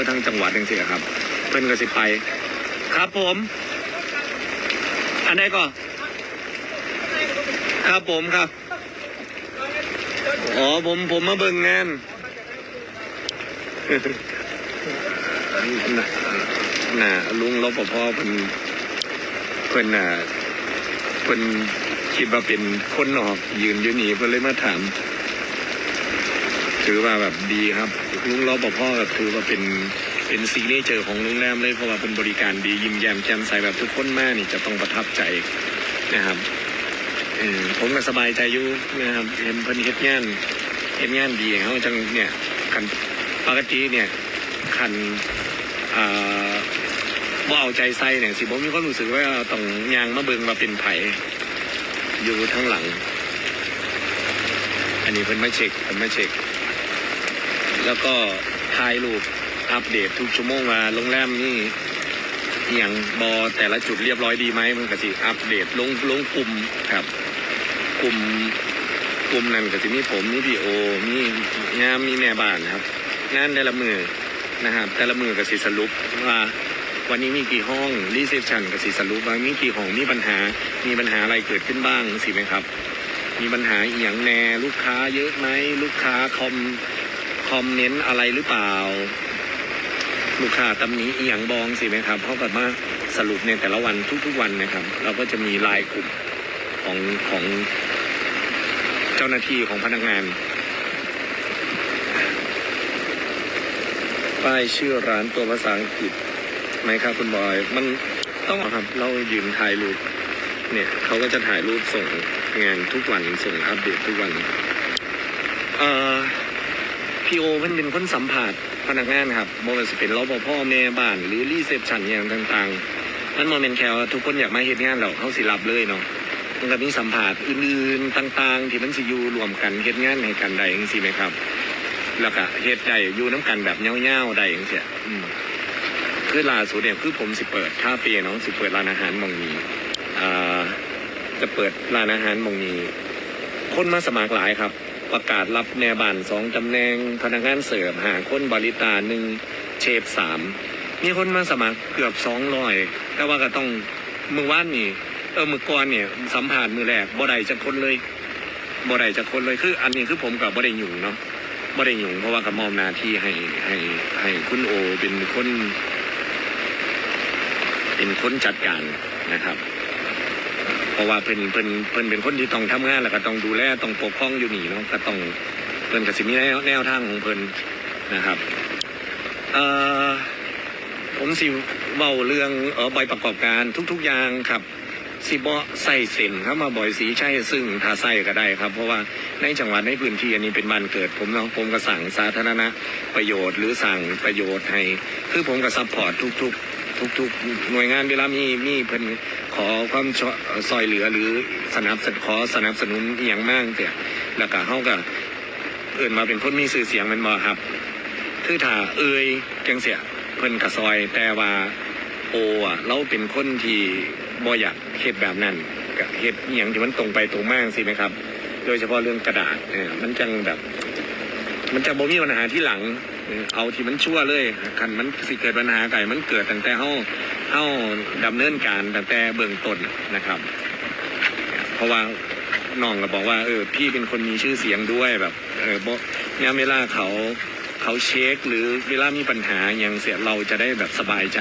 วัดจังซี่ครับ เพิ่นก็สิไป ครับผม อันไหนก่อนครับผมครับอ๋อผมผมมาเบิ่งงานน่ะน่ะลุงรปภเพิ่นเพิ่นน่ะเพิ่นคิดว่าเป็นคนนอกยืนอยู่นี่เพิ่นเลยมาถามถือว่าแบบดีครับ ลุงรปภก็ถือว่าเป็นเป็นซีเนเจอร์ของโรงแรมเลยเพราะว่าเป็นบริการดียิ้มแย้มแจ่มใสแบบทุกคนมากนี่จะต้องประทับใจนะครับอผมก็สบายใจอยู่นะครับเห็นเพิ่นเฮ็ดงานเฮ็ดงานดีเขาจังเนี่ยคันปกติเนี่ยคันอ่าว่าเอาใจใส่เนี่ยสิผมมีความรู้สึกว่าต้องยางมาเบิงมาเป็นไผอยู่ทั้งหลัง อันนี้เพิ่นมาเช็คเพิ่นมาเช็ค แล้วก็ถ่ายรูปอัปเดตทุกชั่วโมงว่าโรงแรมนี่อย่างบอแต่ละจุดเรียบร้อยดีไหมมันก็สิอัปเดตลงลงกลุ่มครับกลุ่มกลุ่มนั้นก็สิมีผมมีพี่โอมีงามมีแม่บ้านครับงานแต่ละมือนะครับ แต่ละมือก็สิสรุปว่าวันนี้มีกี่ห้องรีเซพชันก็สิสรุปว่ามีกี่ห้องมีปัญหา มีปัญหาอะไรเกิดขึ้นบ้างสิไหมครับ มีปัญหาอหย่างแน่ลูกค้าเยอะไหมลูกค้าคอม คอมเมนต์อะไรหรือเปล่า ลูกค้าตำหนี้อหย่างบองสิไหมครับเพราะแบบว่าสรุปในแต่ละวันทุกๆวันนะครับ เราก็จะมีไลายกลุ่มของของเจ้าหน้าที่ของพนักงานป้ายชื่อร้านตัวภาษาอังกฤษไหมครับคุณบอย มันต้องครับเรายืนถ่ายรูปเนี่ยเขาก็จะถ่ายรูปส่งงานทุกวันส่งอัปเดตทุกวัน เอ่อ พีโอมันเป็นคนสัมผัสพนักงานครับบ่ว่าจะเป็นรปภแม่บ้านหรือรีเซพชันอย่างต่างๆมันโมเมนต์แค่ว่าทุกคนอยากมาเฮ็ดงานแล้วเขาสิรับเลยเนาะมันก็มีสัมผัสอื่นๆต่าง ๆ ที่มันสิอยู่รวมกันเฮ็ดงานให้กันได้จังซี่ไหมครับ แล้วก็เฮ็ดได้อยู่น้ำกันแบบเงี้ยวๆได้จังซี่อืมคือล่าสุดเนี่ยคือผมสิเปิดคาเฟ่เนาะสิเปิดร้านอาหารมองนี้อ่าจะเปิดร้านอาหารมองนี้ คนมาสมัครหลายครับ ประกาศรับแม่บ้านสองตำแหน่งพนักงานเสิร์ฟหาคนบริตาหนึ่งเชฟสามมีคนมาสมัครเกือบสองร้อยแต่ว่าก็ต้องมือว่านนี่เออมือก่อนเนี่ยสัมผัสมือแรกบ่ได้จะคนเลยบ่ได้จะคนเลยคือ อันนี้คือผมกับบ่ได้หยุ่งเนาะบ่ได้หยุ่งเพราะว่ากับมอบหน้าที่ให้ให้ให้คุณโอเป็นคน เป็นคนจัดการนะครับ ราะว่าเพิ่นเพิ่นเพิ่นเป็นคนที่ต้องทำงานแล้วก็ต้องดูแลต้องปกครองอยู่นี่เนาะก็ต้องเพิ่นก็สิมีแนวแนวทางของเพิ่นนะครับเอ่อผมสิเว้าเรื่องเออใบประกอบการทุก ๆอย่างครับสิบ่ใส่เส้นเข้ามาบ่อยสีใช่ซึ่งถ้าใส่ก็ได้ครับ เพราะว่าในจังหวัดในพื้นที่อันนี้เป็นบ้านเกิด ผมเนาะผมก็สั่งสาธารณะประโยชน์ หรือสั่งประโยชน์ให้คือผมก็ซัพพอร์ตทุก ๆ ทุกๆ หน่วยงานเวลามีมีเพิ่นขอความช่วยซอยเหลือหรือสนับสนุนขอสนับสนุนอหย่างมากเสียแล้วก็เฮาก็เอื่นมาเป็นคนมีชื่อเสียงแมันบ่ครับ คือถ้าเอ่ยจังเสียเพิ่นก็ซอยแต่ว่าโออะเราเป็นคนที่บ่อยากเฮ็ดแบบนั้นก็เฮ็ดอหย่างที่มันตรงไปตรงมาสิไหมครับ โดยเฉพาะเรื่องกระดาษเนี่ยมันจังแบบ มันจะบ่มีปัญหาที่หลัง เอาที่มันชั่วเลยคันมันสิเกิดปัญหาไก่มันเกิดตั้งแต่เฮาเฮาดำเนินการตั้งแต่เบื้องต้นนะครับ เพราะว่าน้องก็บอกว่าเออพี่เป็นคนมีชื่อเสียงด้วยแบบเออเนี่ยามเวลาเขาเขาเช็คหรือเวลามีปัญหาอย่างเสียเราจะได้แบบสบายใจ